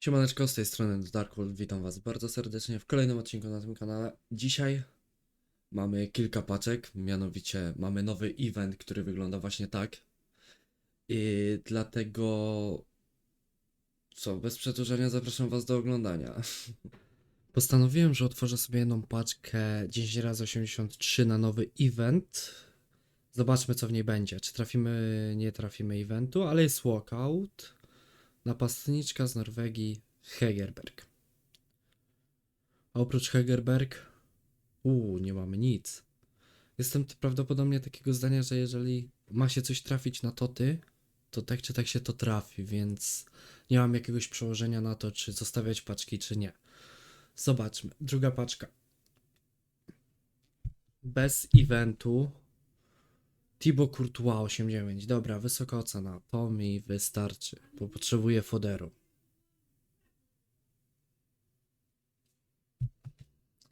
Siemaneczko, z tej strony Darkwood, witam was bardzo serdecznie w kolejnym odcinku na tym kanale. Dzisiaj mamy kilka paczek, mianowicie mamy nowy event, który wygląda właśnie tak. I dlatego, co, bez przedłużania zapraszam was do oglądania. Postanowiłem, że otworzę sobie jedną paczkę 10 x 83 na nowy event. Zobaczmy co w niej będzie, czy trafimy, nie trafimy eventu, ale jest walkout. Napastniczka z Norwegii Hegerberg. A oprócz Hegerberg, uuu, nie mamy nic. Jestem prawdopodobnie takiego zdania, że jeżeli ma się coś trafić na toty, to tak czy tak się to trafi, więc nie mam jakiegoś przełożenia na to, czy zostawiać paczki, czy nie. Zobaczmy. Druga paczka. Bez eventu. Thibaut Courtois 8.9. Dobra, wysoka ocena. To mi wystarczy, bo potrzebuję foderu.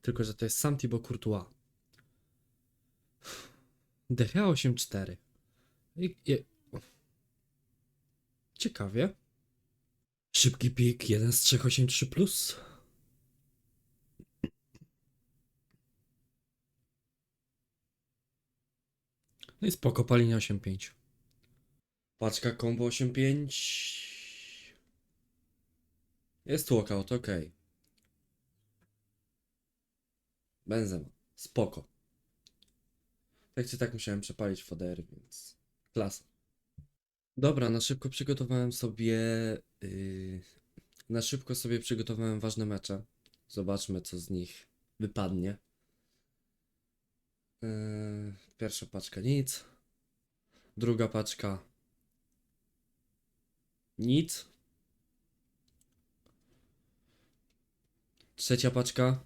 Tylko, że to jest sam Thibaut Courtois. DH 8.4. I, i... Ciekawie. Szybki pik 1 z 383 plus. No i spoko, palinia 8.5. Paczka combo 8.5. Jest walkout, ok. Benzema, spoko. Tak czy tak musiałem przepalić fodery, więc klasa. Dobra, na szybko przygotowałem sobie... Yy, na szybko sobie przygotowałem ważne mecze. Zobaczmy, co z nich wypadnie. Yy, pierwsza paczka nic. Druga paczka nic. Trzecia paczka.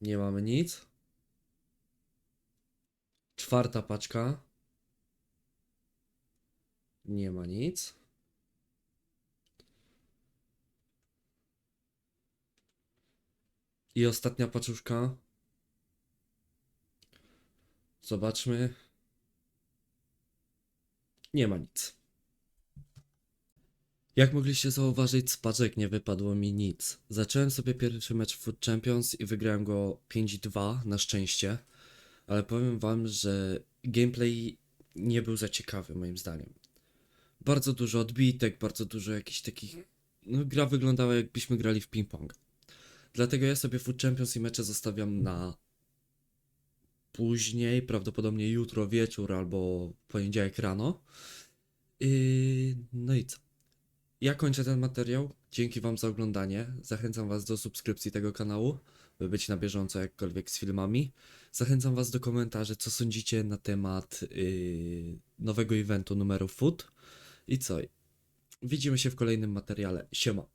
Nie mamy nic. Czwarta paczka. Nie ma nic. I ostatnia paczuszka. Zobaczmy. Nie ma nic. Jak mogliście zauważyć, z paczek nie wypadło mi nic. Zacząłem sobie pierwszy mecz Food Champions i wygrałem go 5-2 na szczęście, ale powiem wam, że gameplay nie był za ciekawy moim zdaniem. Bardzo dużo odbitek, bardzo dużo jakichś takich... No gra wyglądała jakbyśmy grali w ping-pong. Dlatego ja sobie Food Champions i mecze zostawiam na później, prawdopodobnie jutro wieczór albo poniedziałek rano. Yy, no i co? Ja kończę ten materiał. Dzięki Wam za oglądanie. Zachęcam Was do subskrypcji tego kanału, by być na bieżąco jakkolwiek z filmami. Zachęcam Was do komentarzy, co sądzicie na temat yy, nowego eventu numeru Food. I co? Widzimy się w kolejnym materiale. Siema.